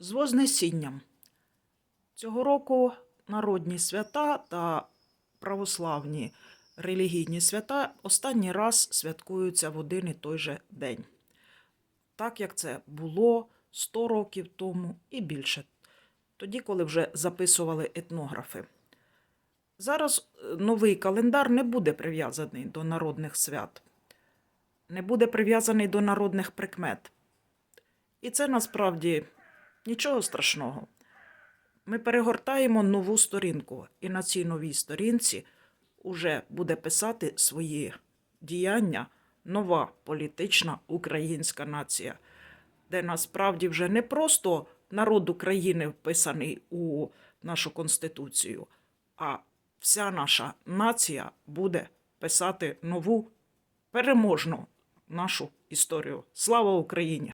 З Вознесінням. Цього року народні свята та православні релігійні свята останній раз святкуються в один і той же день. Так як це було 100 років тому і більше, тоді, коли вже записували етнографи. Зараз е, новий календар не буде прив'язаний до народних свят, не буде прив'язаний до народних прикмет. І це насправді нічого страшного. Ми перегортаємо нову сторінку, і на цій новій сторінці уже буде писати свої діяння нова політична українська нація, де насправді вже не просто народ України вписаний у нашу конституцію, а вся наша нація буде писати нову переможну нашу історію. Слава Україні!